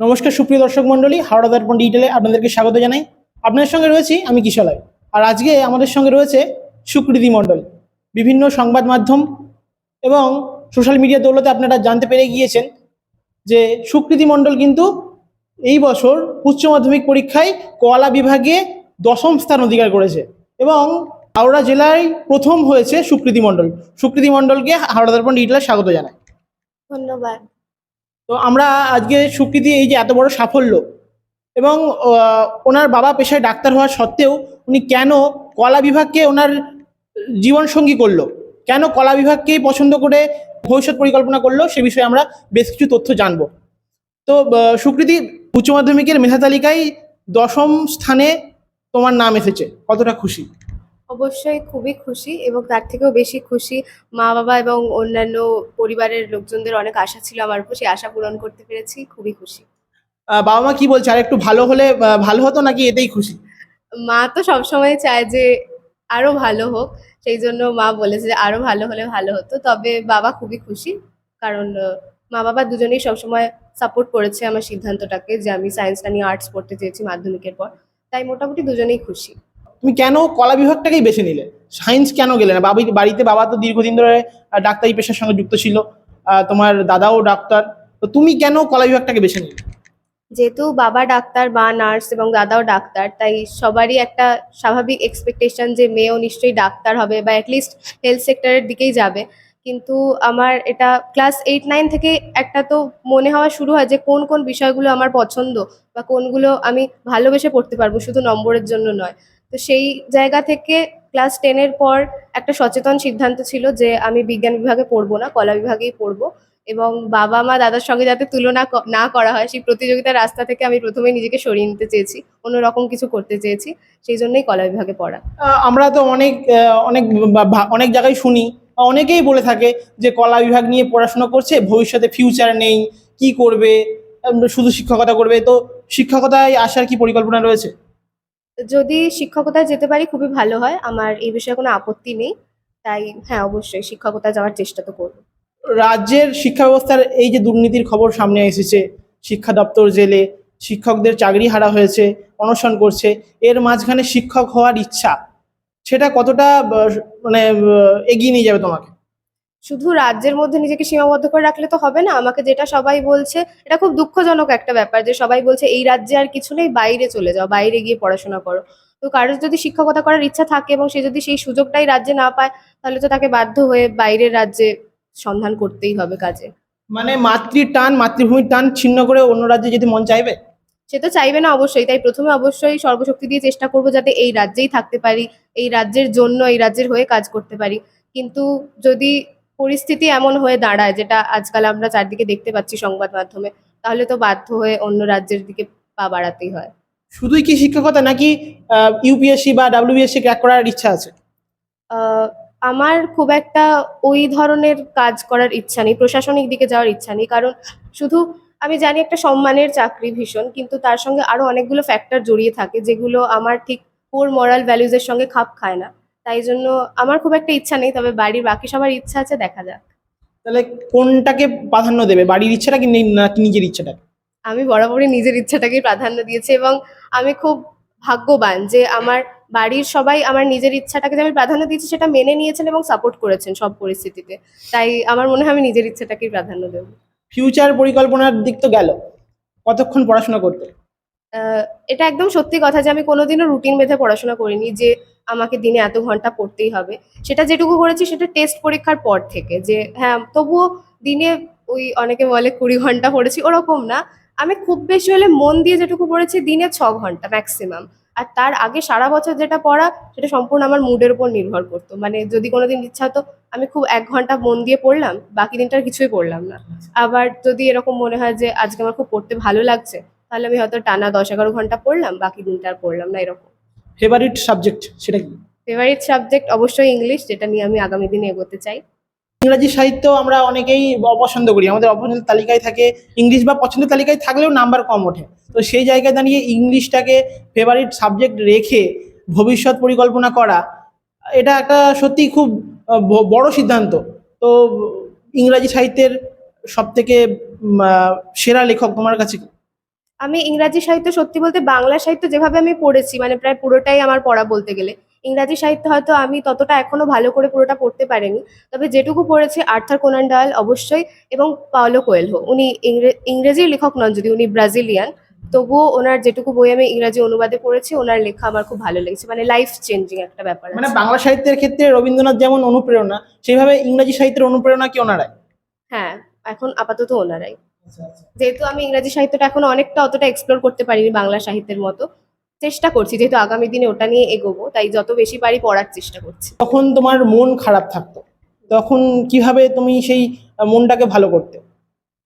নমস্কার, সুপ্রিয় দর্শক মণ্ডলী, হাওড়া দর্পণ ডিটেলে আপনাদেরকে স্বাগত জানাই। আপনাদের সঙ্গে রয়েছি আমি কিশলয় আর আজকে আমাদের সঙ্গে রয়েছে সুকৃতি মণ্ডল। বিভিন্ন সংবাদ মাধ্যম এবং সোশ্যাল মিডিয়া দৌলতে আপনারা জানতে পেরে গিয়েছেন যে সুকৃতি মণ্ডল কিন্তু এই বছর উচ্চ মাধ্যমিক পরীক্ষায় কলা বিভাগে দশম স্থান অধিকার করেছে এবং হাওড়া জেলায় প্রথম হয়েছে সুকৃতি মণ্ডল। সুকৃতি মণ্ডলকে হাওড়া দর্পণ ডিটেলে স্বাগত জানাই। ধন্যবাদ। তো আমরা আজকে সুকৃতি এই যে এত বড় সাফল্য এবং ওনার বাবা পেশায় ডাক্তার হওয়া সত্ত্বেও উনি কেন কলা বিভাগকে ওনার জীবনসঙ্গী করল? কেন কলা বিভাগকেই পছন্দ করে ভবিষ্যৎ পরিকল্পনা করল? সে বিষয়ে আমরা বেশ কিছু তথ্য জানব। তো সুকৃতি উচ্চ মাধ্যমিকের মেধা তালিকায় দশম স্থানে তোমার নাম এসেছে। কতটা খুশি? অবশ্যই খুবই খুশি এবং তার থেকেও বেশি খুশি মা বাবা এবং অন্যান্য পরিবারের লোকজনদের অনেক আশা ছিল আমার উপর সেই আশা পূরণ করতে পেরেছি খুবই খুশি। বাবা মা কি বলছে? আর একটু ভালো হলে ভালো হতো নাকি এতেই খুশি? মা তো সবসময় চায় যে আরও ভালো হোক সেই জন্য মা বলেছে যে আরও ভালো হলে ভালো হতো তবে বাবা খুবই খুশি কারণ মা বাবা দুজনেই সবসময় সাপোর্ট করেছে আমার সিদ্ধান্তটাকে যে আমি সায়েন্সটা নিয়ে আর্টস পড়তে চেয়েছি মাধ্যমিকের পর তাই মোটামুটি দুজনেই খুশি। তুমি কেন কলা বিভাগটাকেই বেছে নিলে? সায়েন্স কেন গেলে না? বাবি বাড়িতে বাবা তো দীর্ঘদিন ধরে ডাক্তারি পেশার সঙ্গে যুক্ত ছিল তোমার দাদাও ডাক্তার, তো তুমি কেন কলা বিভাগটাকে বেছে নিলে? যেহেতু বাবা ডাক্তার বা নার্স এবং দাদাও ডাক্তার, তাই সবারই একটা স্বাভাবিক এক্সপেকটেশন যে মেয়েও নিশ্চয়ই ডাক্তার হবে বা অ্যাটলিস্ট হেলথ সেক্টরের দিকেই যাবে। কিন্তু আমার এটা ক্লাস এইট নাইন থেকে একটা তো মনে হওয়া শুরু হয় যে কোন কোন বিষয়গুলো আমার পছন্দ বা কোনগুলো আমি ভালোবেসে পড়তে পারব, শুধু নম্বরের জন্য নয়। তো সেই জায়গা থেকে ক্লাস টেনের পর একটা সচেতন সিদ্ধান্ত ছিল যে আমি বিজ্ঞান বিভাগে পড়ব না, কলা বিভাগেই পড়ব। এবং বাবা, মা, দাদার সঙ্গে যাতে তুলনা না করা হয়, সেই প্রতিযোগিতার রাস্তা থেকে আমি প্রথমে নিজেকে সরিয়ে নিতে চেয়েছি, অন্যরকম কিছু করতে চেয়েছি, সেই জন্যই কলা বিভাগে পড়া। আমরা তো অনেক অনেক অনেক জায়গায় শুনি অনেকেই বলে থাকে যে কলা বিভাগ নিয়ে পড়াশোনা করছে, ভবিষ্যতে ফিউচার নেই, কি করবে শুধু শিক্ষকতা করবে, তো শিক্ষকতায় আসার কি পরিকল্পনা রয়েছে? যদি শিক্ষকতায় যেতে পারি, খুবই ভালো হয়। আমার এই বিষয়ে কোনো আপত্তি নেই। তাই হ্যাঁ অবশ্যই শিক্ষকতায় যাওয়ার চেষ্টা তো করব। রাজ্যের শিক্ষা ব্যবস্থার এই যে দুর্নীতির খবর সামনে এসেছে, শিক্ষা দপ্তর জেলে শিক্ষকদের চাকরি হারা হয়েছে, অনশন করছে, এর মাঝখানে শিক্ষক হওয়ার ইচ্ছা, সেটা কতটা মানে এগিয়ে নিয়ে যাবে তোমাকে? শুধু রাজ্যের মধ্যে নিজেকে সীমাবদ্ধ করে রাখলে তো হবে না। আমাকে যেটা সবাই বলছে এটা খুব দুঃখজনক একটা ব্যাপার যে সবাই বলছে এই রাজ্যে আর কিছু নেই বাইরে চলে যাও বাইরে গিয়ে পড়াশোনা করো। তো কারোর যদি শিক্ষকতা করার ইচ্ছা থাকে এবং সে যদি সেই সুযোগটাই রাজ্যে না পায় তাহলে তো তাকে বাধ্য হয়ে বাইরের রাজ্যে সন্ধান করতেই হবে কাজে। মানে মাতৃ টান মাতৃভূমির টান ছিন্ন করে অন্য রাজ্যে যদি মন চাইবে? সে তো চাইবে না অবশ্যই তাই প্রথমে অবশ্যই সর্বশক্তি দিয়ে চেষ্টা করব যাতে এই রাজ্যেই থাকতে পারি এই রাজ্যের জন্য এই রাজ্যের হয়ে কাজ করতে পারি। কিন্তু যদি পরিস্থিতি এমন হয়ে দাঁড়ায় যেটা আজকাল আমরা চারদিকে দেখতে পাচ্ছি সংবাদ মাধ্যমে তাহলে তো বাধ্য হয়ে অন্য রাজ্যের দিকে পা বাড়াতেই হয়। শুধুই কি শিক্ষকতা নাকি ইউপিএসসি বা ডাব্লিউবিএসসি ক্র্যাক করার ইচ্ছা আছে? আমার খুব একটা ওই ধরনের কাজ করার ইচ্ছা নেই প্রশাসনিক দিকে যাওয়ার ইচ্ছা নেই কারণ শুধু আমি জানি একটা সম্মানের চাকরি ভীষণ কিন্তু তার সঙ্গে আরও অনেকগুলো ফ্যাক্টর জড়িয়ে থাকে যেগুলো আমার ঠিক কোর মরাল ভ্যালুজের সঙ্গে খাপ খায় না। তাই জন্য আমার খুব একটা ইচ্ছা নেই তবে বাড়ির বাকি সবার ইচ্ছা আছে দেখা যাক। তাহলে কোনটাকে প্রাধান্য দেবে বাড়ির ইচ্ছাটা কি নি- নাকি নিজের ইচ্ছাটা আমি বরাবরই নিজের ইচ্ছাটাকেই প্রাধান্য দিয়েছি এবং আমি খুব ভাগ্যবান যে আমার বাড়ির সবাই আমার নিজের ইচ্ছাটাকে যে আমি প্রাধান্য দিয়েছি সেটা মেনে নিয়েছেন এবং সাপোর্ট করেছেন সব পরিস্থিতিতে। তাই আমার মনে হয় আমি নিজের ইচ্ছাটাকেই প্রাধান্য দেবো। ফিউচার পরিকল্পনার দিক তো গেল। কতক্ষণ পড়াশোনা করতে? এটা একদম সত্যি কথা যে আমি কোনোদিনও রুটিন বেঁধে পড়াশোনা করিনি যে আমাকে দিনে এত ঘণ্টা পড়তেই হবে। সেটা যেটুকু করেছি সেটা টেস্ট পরীক্ষার পর থেকে যে হ্যাঁ তবুও দিনে ওই অনেকে বলে কুড়ি ঘণ্টা পড়েছি, ওরকম না। আমি খুব বেশি হলে মন দিয়ে যেটুকু পড়েছি দিনে ছ ঘণ্টা ম্যাক্সিমাম আর তার আগে সারা বছর যেটা পড়া, সেটা সম্পূর্ণ আমার মুডের উপর নির্ভর করতো। মানে যদি কোনোদিন ইচ্ছা হতো, আমি খুব এক ঘণ্টা মন দিয়ে পড়লাম, বাকি দিনটার কিছুই পড়লাম না। আবার যদি এরকম মনে হয় যে, আজকে আমার খুব পড়তে ভালো লাগছে, তাহলে আমি হয়তো টানা দশ এগারো ঘণ্টা পড়লাম, বাকি দিনটা আর পড়লাম না এরকম। ফেভারিট সাবজেক্ট সেটা কি? ফেভারিট সাবজেক্ট অবশ্যই ইংলিশ যেটা নিয়ে আমি আগামী দিনে এগোতে চাই। ইংরাজি সাহিত্য আমরা অনেকেই অপছন্দ করি। আমাদের অপছন্দের তালিকায় থাকে ইংলিশ বা পছন্দের তালিকায় থাকলেও নাম্বার কম ওঠে। তো সেই জায়গায় দাঁড়িয়ে ইংলিশটাকে ফেভারিট সাবজেক্ট রেখে ভবিষ্যৎ পরিকল্পনা করা এটা একটা সত্যি খুব বড় সিদ্ধান্ত। তো ইংরাজি সাহিত্যের সব থেকে সেরা লেখক তোমার কাছে? আমি ইংরাজি সাহিত্য সত্যি বলতে বাংলা সাহিত্য যেভাবে আমি পড়েছি মানে প্রায় পুরোটাই আমার পড়া বলতে গেলে। ইংরাজি সাহিত্য হয়তো আমি ততটা এখনও ভালো করে পুরোটা পড়তে পারিনি তবে যেটুকু পড়েছি আর্থার কোনান ডয়েল অবশ্যই এবং পাওলো কোয়েলহো। উনি ইংরে- ইংরেজির লেখক নন যদি উনি ব্রাজিলিয়ান। তবুও ওনার যেটুকু বই আমি ইংরাজি অনুবাদে পড়েছি ওনার লেখা আমার খুব ভালো লেগেছে মানে লাইফ চেঞ্জিং একটা ব্যাপার মানে বাংলা সাহিত্যের ক্ষেত্রে রবীন্দ্রনাথ যেমন অনুপ্রেরণা সেইভাবে ইংরাজি সাহিত্যের অনুপ্রেরণা কি ওনারাই? হ্যাঁ এখন আপাতত ওনারাই। যেহেতু আমি ইংরাজি সাহিত্যটা এখন অনেকটা অতটা এক্সপ্লোর করতে পারিনি বাংলা সাহিত্যের মতো চেষ্টা করছি যেহেতু আগামী দিনে ওটা নিয়ে এগোবো তাই যত বেশি পারি পড়ার চেষ্টা করছি। তখন তোমার মন খারাপ থাকতো তখন কীভাবে তুমি সেই মনটাকে ভালো করতে?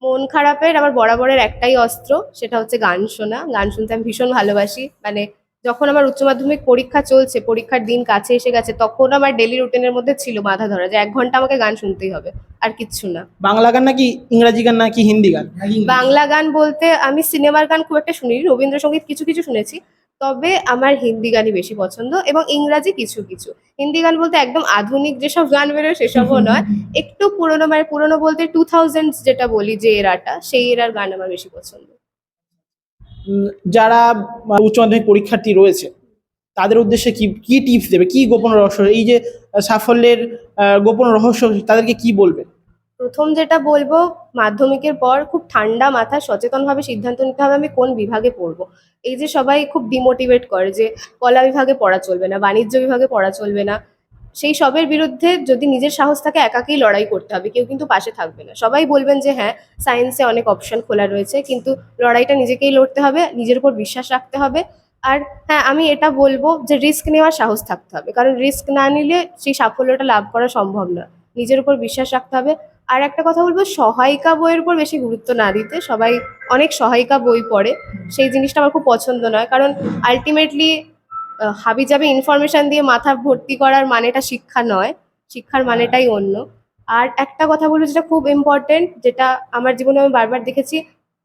মন খারাপের আমার বরাবরের একটাই অস্ত্র সেটা হচ্ছে গান শোনা। গান শুনতে আমি ভীষণ ভালোবাসি মানে যখন আমার উচ্চ মাধ্যমিক পরীক্ষা চলছে পরীক্ষার দিন কাছে এসে গেছে তখন আমার ডেলি রুটিনের মধ্যে ছিল মাথা ধরা যে এক ঘণ্টা আমাকে গান শুনতেই হবে আর কিচ্ছু না। বাংলা গান নাকি ইংরাজি গান নাকি হিন্দি গান? বাংলা গান বলতে আমি সিনেমার গান খুব একটা শুনি রবীন্দ্রসঙ্গীত কিছু কিছু শুনেছি তবে আমার হিন্দি গানই বেশি পছন্দ এবং ইংরাজি কিছু কিছু। হিন্দি গান বলতে একদম আধুনিক যেসব গান বেরোয় সেসবও নয় একটু পুরোনো মানে পুরোনো বলতে টু থাউজেন্ড যেটা বলি যে এরাটা সেই এরার গান আমার বেশি পছন্দ। যারা উচ্চ মাধ্যমিক পরীক্ষার্থী রয়েছে, তাদের উদ্দেশ্যে কি কি টিপস দেবে? কি গোপন রহস্য? এই যে সাফল্যের গোপন রহস্য, তাদেরকে কি বলবে? প্রথম যেটা বলব, মাধ্যমিকের পর খুব ঠান্ডা মাথা সচেতনভাবে সিদ্ধান্ত নিতে হবে আমি কোন বিভাগে পড়ব। এই যে সবাই খুব ডিমোটিভেট করে যে, কলা বিভাগে পড়া চলবে না, বাণিজ্য বিভাগে পড়া চলবে না। সেই সবের বিরুদ্ধে যদি নিজের সাহস থাকে, একাকেই লড়াই করতে হবে। কেউ কিন্তু পাশে থাকবে না। সবাই বলবেন যে হ্যাঁ সায়েন্সে অনেক অপশন খোলা রয়েছে, কিন্তু লড়াইটা নিজেকেই লড়তে হবে, নিজের উপর বিশ্বাস রাখতে হবে। আর হ্যাঁ আমি এটা বলব যে রিস্ক নেওয়ার সাহস থাকতে হবে। কারণ রিস্ক না নিলে সেই সাফল্যটা লাভ করা সম্ভব না। নিজের উপর বিশ্বাস রাখতে হবে। আর একটা কথা বলব, সহায়িকা বইয়ের উপর বেশি গুরুত্ব না দিতে। সবাই অনেক সহায়িকা বই পড়ে। সেই জিনিসটা আমার খুব পছন্দ নয়। কারণ আলটিমেটলি হাবি যাবে ইনফরমেশন দিয়ে মাথা ভর্তি করার মানেটা শিক্ষা নয়। শিক্ষার মানেটাই অন্য। আর একটা কথা বলব যেটা খুব ইম্পর্টেন্ট যেটা আমার জীবনে আমি বারবার দেখেছি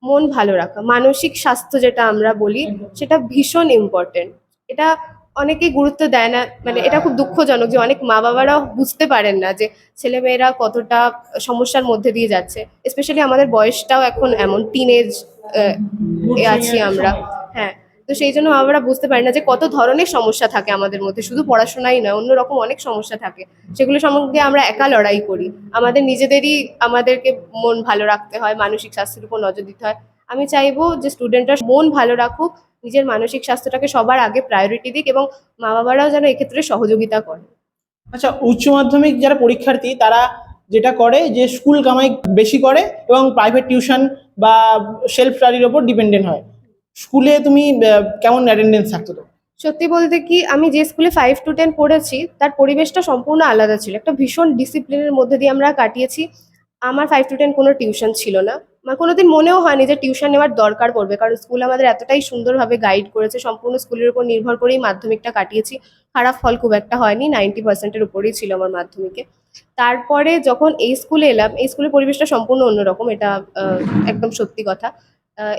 মন ভালো রাখা মানসিক স্বাস্থ্য যেটা আমরা বলি সেটা ভীষণ ইম্পর্টেন্ট এটা অনেকেই গুরুত্ব দেয় না মানে এটা খুব দুঃখজনক যে অনেক মা বাবারাও বুঝতে পারেন না যে ছেলেমেয়েরা কতটা সমস্যার মধ্যে দিয়ে যাচ্ছে। স্পেশালি আমাদের বয়সটাও এখন এমন টিনেজ আছি আমরা। হ্যাঁ। তো সেই জন্য আমরা বুঝতে পারি না যে কত ধরনের সমস্যা থাকে আমাদের মধ্যে। শুধু পড়াশোনাই নয় অন্যরকম অনেক সমস্যা থাকে। সেগুলো সম্বন্ধে আমরা একা লড়াই করি। আমাদের নিজেদেরই আমাদেরকে মন ভালো রাখতে হয়, মানসিক স্বাস্থ্যের উপর নজর দিতে হয়। আমি চাইব যে স্টুডেন্টরা মন ভালো রাখুক, নিজের মানসিক স্বাস্থ্যটাকে সবার আগে প্রায়োরিটি দিক এবং মা বাবারাও যেন এক্ষেত্রে সহযোগিতা করে। আচ্ছা উচ্চ মাধ্যমিক যারা পরীক্ষার্থী, তারা যেটা করে যে স্কুল কামাই বেশি করে এবং প্রাইভেট টিউশন বা সেলফ স্টাডির ওপর ডিপেন্ডেন্ট হয়। স্কুলে তুমি কেমন অ্যাটেন্ডেন্স থাকতো তো সত্যি বলতে কি, আমি যে স্কুলে ফাইভ টু টেন পড়েছি, তার পরিবেশটা সম্পূর্ণ আলাদা ছিল। একটা ভীষণ ডিসিপ্লিনের মধ্যে দিয়ে আমরা কাটিয়েছি। আমার ফাইভ টু টেন কোনো টিউশন ছিল না। আমার কোনোদিন মনেও হয়নি যে টিউশন নেওয়ার দরকার পড়বে, কারণ স্কুল আমাদের এতটাই সুন্দরভাবে গাইড করেছে, সম্পূর্ণ স্কুলের উপর নির্ভর করেই মাধ্যমিকটা কাটিয়েছি। খারাপ ফল খুব একটা হয়নি নাইনটি পার্সেন্টের উপরেই ছিল আমার মাধ্যমিকে। তারপরে যখন এই স্কুলে এলাম, এই স্কুলের পরিবেশটা সম্পূর্ণ অন্যরকম, এটা একদম সত্যি কথা।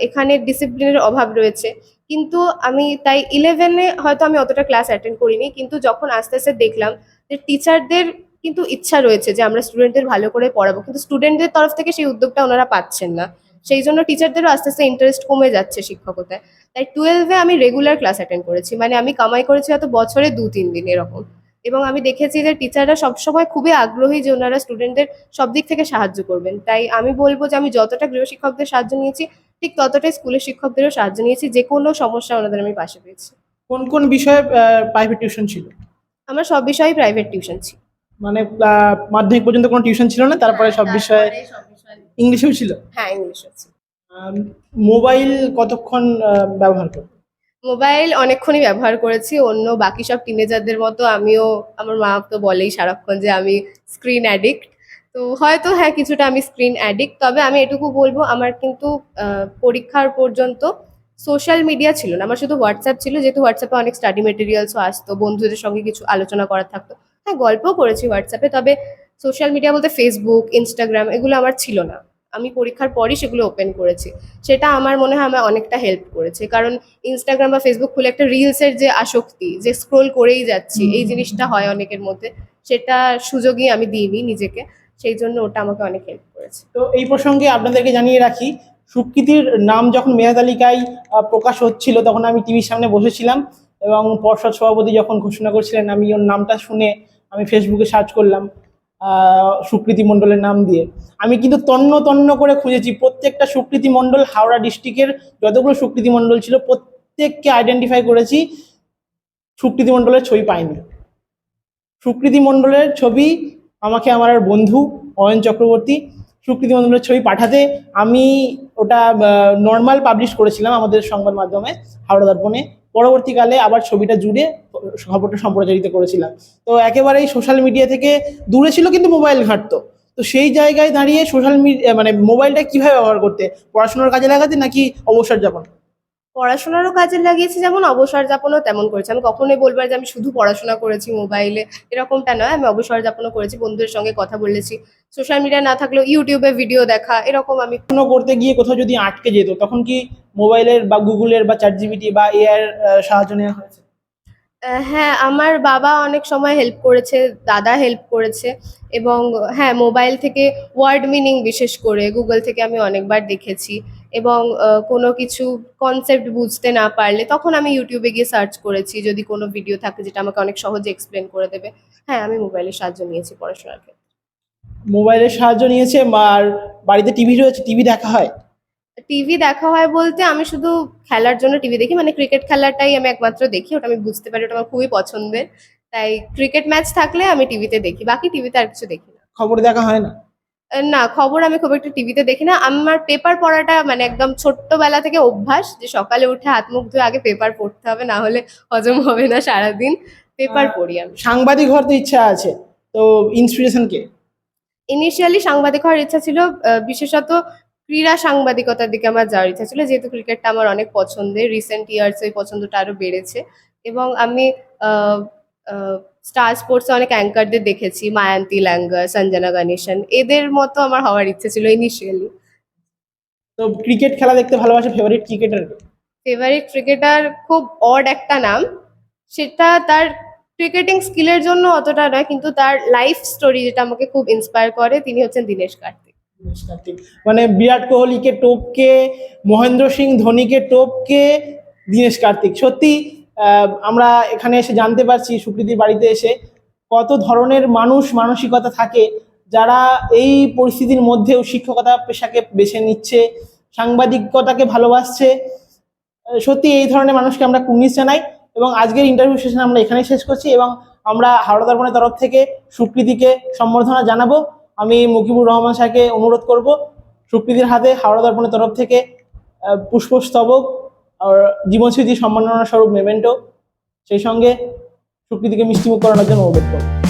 এখানে ডিসিপ্লিনের অভাব রয়েছে। কিন্তু আমি তাই ইলেভেনে হয়তো আমি অতটা ক্লাস অ্যাটেন্ড করিনি, কিন্তু যখন আস্তে আস্তে দেখলাম যে টিচারদের কিন্তু ইচ্ছা রয়েছে যে আমরা স্টুডেন্টদের ভালো করে পড়াবো, কিন্তু স্টুডেন্টদের তরফ থেকে সেই উদ্যোগটা ওনারা পাচ্ছেন না। সেই জন্য টিচারদেরও আস্তে আস্তে ইন্টারেস্ট কমে যাচ্ছে শিক্ষকতায়। তাই টুয়েলভে আমি রেগুলার ক্লাস অ্যাটেন্ড করেছি মানে আমি কামাই করেছি হয়তো বছরে দু তিন দিন এরকম। এবং আমি দেখেছি যে টিচাররা সবসময় খুবই আগ্রহী যে ওনারা স্টুডেন্টদের সব দিক থেকে সাহায্য করবেন। তাই আমি বলব যে আমি যতটা গৃহশিক্ষকদের সাহায্য নিয়েছি ঠিক ততটাই স্কুলের শিক্ষকদেরও সাহায্য নিয়েছি যে কোনো সমস্যা ওনাদের আমি পাশে পেয়েছি। কোন কোন বিষয়ে প্রাইভেট টিউশন ছিল? আমার সব বিষয়েই প্রাইভেট টিউশন ছিল। মানে মাধ্যমিক পর্যন্ত কোনো টিউশন ছিল না? তারপরে সব বিষয়ে ইংলিশেও ছিল? হ্যাঁ ইংলিশ আছে মোবাইল কতক্ষণ ব্যবহার করো মোবাইল অনেকক্ষণই ব্যবহার করেছি অন্য বাকি সব টিনেজারদের মতো আমিও আমার মা তো বলেই সারাক্ষণ যে আমি স্ক্রিন অ্যাডিক্ট তো হয়তো হ্যাঁ কিছুটা আমি স্ক্রিন অ্যাডিক্ট তবে আমি এটুকু বলব আমার কিন্তু পরীক্ষার পর্যন্ত সোশ্যাল মিডিয়া ছিল না। আমার শুধু হোয়াটসঅ্যাপ ছিল যেহেতু হোয়াটসঅ্যাপে অনেক স্টাডি মেটেরিয়ালসও আসতো বন্ধুদের সঙ্গে কিছু আলোচনা করার থাকতো। হ্যাঁ গল্পও করেছি হোয়াটসঅ্যাপে তবে সোশ্যাল মিডিয়া বলতে ফেসবুক ইনস্টাগ্রাম এগুলো আমার ছিল না। আমি পরীক্ষার পরই সেগুলো ওপেন করেছি। সেটা আমার মনে হয় আমার অনেকটা হেল্প করেছে। কারণ ইনস্টাগ্রাম বা ফেসবুক খুলে একটা রিলসের যে আসক্তি যে স্ক্রোল করেই যাচ্ছি এই জিনিসটা হয় অনেকের মধ্যে। সেটা সুযোগই আমি দিইনি নিজেকে। সেই জন্য ওটা আমাকে অনেক হেল্প করেছে। তো এই প্রসঙ্গে আপনাদেরকে জানিয়ে রাখি, সুকৃতির নাম যখন মেধা তালিকায় প্রকাশ হচ্ছিল, তখন আমি টিভির সামনে বসেছিলাম এবং পর্ষদ সভাপতি যখন ঘোষণা করছিলেন আমি ওর নামটা শুনে আমি ফেসবুকে সার্চ করলাম সুকৃতি মণ্ডলের নাম দিয়ে। আমি কিন্তু তন্ন তন্ন করে খুঁজেছি, প্রত্যেকটা সুকৃতি মণ্ডল হাওড়া ডিস্ট্রিক্টের যতগুলো সুকৃতি মণ্ডল ছিল, প্রত্যেককে আইডেন্টিফাই করেছি, সুকৃতি মণ্ডলের ছবি পাইনি। সুকৃতি মণ্ডলের ছবি আমাকে আমার আর বন্ধু অয়ন চক্রবর্তী সুকৃতি মণ্ডলের ছবি পাঠাতে। আমি ওটা নর্মাল পাবলিশ করেছিলাম আমাদের সংবাদ মাধ্যমে, হাওড়া দর্পণে। পরবর্তীকালে আবার ছবিটা জুড়ে খবরটা সম্প্রচারিত করেছিলাম। তো একেবারেই সোশ্যাল মিডিয়া থেকে দূরে ছিল কিন্তু মোবাইল ঘাঁটতো। তো সেই জায়গায় দাঁড়িয়ে সোশ্যাল মিডিয়া মানে মোবাইলটা কীভাবে ব্যবহার করতে? পড়াশোনার কাজে লাগাতে নাকি অবসর যাপন? পড়াশোনারও কাজে লাগিয়েছি, যেমন অবসর যাপনও তেমন করেছি। আমি কখনোই বলব যে আমি শুধু পড়াশোনা করেছি মোবাইলে, এরকমটা নয়। আমি অবসর যাপনও করেছি, বন্ধুদের সঙ্গে কথা বলেছি। সোশ্যাল মিডিয়া না থাকলেও ইউটিউবে ভিডিও দেখা, এরকম আমি কোনো করতে গিয়ে কোথাও যদি আটকে যেত, তখন কি মোবাইলের বা গুগলের বা চ্যাট জিবিটি বা এআর সাহায্য নেওয়া হয়েছে? হ্যাঁ আমার বাবা অনেক সময় হেল্প করেছে, দাদা হেল্প করেছে এবং হ্যাঁ মোবাইল থেকে ওয়ার্ড মিনিং বিশেষ করে গুগল থেকে আমি অনেকবার দেখেছি এবং কোনো কিছু কনসেপ্ট বুঝতে না পারলে তখন আমি ইউটিউবে গিয়ে সার্চ করেছি যদি কোনো ভিডিও থাকে যেটা আমাকে অনেক সহজে এক্সপ্লেন করে দেবে। হ্যাঁ আমি মোবাইলের সাহায্য নিয়েছি পড়াশোনার ক্ষেত্রে। মোবাইলের সাহায্য নিয়েছে, আর বাড়িতে টিভি রয়েছে টিভি দেখা হয়? টিভি দেখা হয় বলতে আমি শুধু খেলার জন্য টিভি দেখি মানে ক্রিকেট খেলাটাই আমি একমাত্র দেখি ওটা আমি বুঝতে পারি ওটা আমার খুবই পছন্দের। তাই ক্রিকেট ম্যাচ থাকলে আমি টিভিতে দেখি বাকি টিভিতে আর কিছু দেখি না। খবর দেখা হয় না? না খবর আমি খুব একটা টিভিতে দেখি না। আমার পেপার পড়াটা মানে একদম ছোট্টবেলা থেকে অভ্যাস যে সকালে উঠে হাত মুখ ধুয়ে আগে পেপার পড়তে হবে না হলে হজম হবে না সারাদিন। পেপার পড়ি আমি। সাংবাদিক হওয়ার তো ইচ্ছা আছে তো ইন্সপিরেশন কে? ইনিশিয়ালি সাংবাদিক হওয়ার ইচ্ছা ছিল বিশেষত ক্রীড়া সাংবাদিকতার দিকে আমার যাওয়ার ইচ্ছা ছিল যেহেতু ক্রিকেটটা আমার অনেক পছন্দের রিসেন্ট ইয়ার্স ওই পছন্দটা আরও বেড়েছে। এবং আমি স্টার স্পোর্টসে অনেক অ্যাঙ্কারদের দেখেছি মায়ান্তি ল্যাঙ্গার সঞ্জনা গণেশন এদের মতো আমার হওয়ার ইচ্ছে ছিল ইনিশিয়ালি তো ক্রিকেট খেলা দেখতে ভালোবাসে ফেভারিট ক্রিকেটার ফেভারিট ক্রিকেটার খুব অড একটা নাম। সেটা তার ক্রিকেটিং স্কিলের জন্য অতটা নয় কিন্তু তার লাইফ স্টোরি যেটা আমাকে খুব ইন্সপায়ার করে তিনি হচ্ছেন দীনেশ কার্তিক। কার্তিক মানে বিরাট কোহলিকে টোপকে, মহেন্দ্র সিং ধোনিকে টোপকে দীনেশ কার্তিক। সত্যি আমরা এখানে এসে জানতে পারছি সুকৃতির বাড়িতে এসে কত ধরনের মানুষ মানসিকতা থাকে, যারা এই পরিস্থিতির মধ্যেও শিক্ষকতা পেশাকে বেছে নিচ্ছে, সাংবাদিকতাকে ভালোবাসছে। সত্যি, এই ধরনের মানুষকে আমরা কুর্নিশ জানাই এবং আজকের ইন্টারভিউ সেশন আমরা এখানেই শেষ করছি এবং আমরা হাওড়া দর্পণের তরফ থেকে সুকৃতিকে সম্বর্ধনা জানাব। আমি মুকিবুর রহমান শাহকে অনুরোধ করব সুপ্রীতির হাতে হাওড়া দর্পণের তরফ থেকে পুষ্পস্তবক আর জীবনস্মৃতি সম্মাননা স্বরূপ মেমেন্টো। সেই সঙ্গে সুপ্রীতিকে মিষ্টিমুখ করানোর জন্য অনুরোধ করব।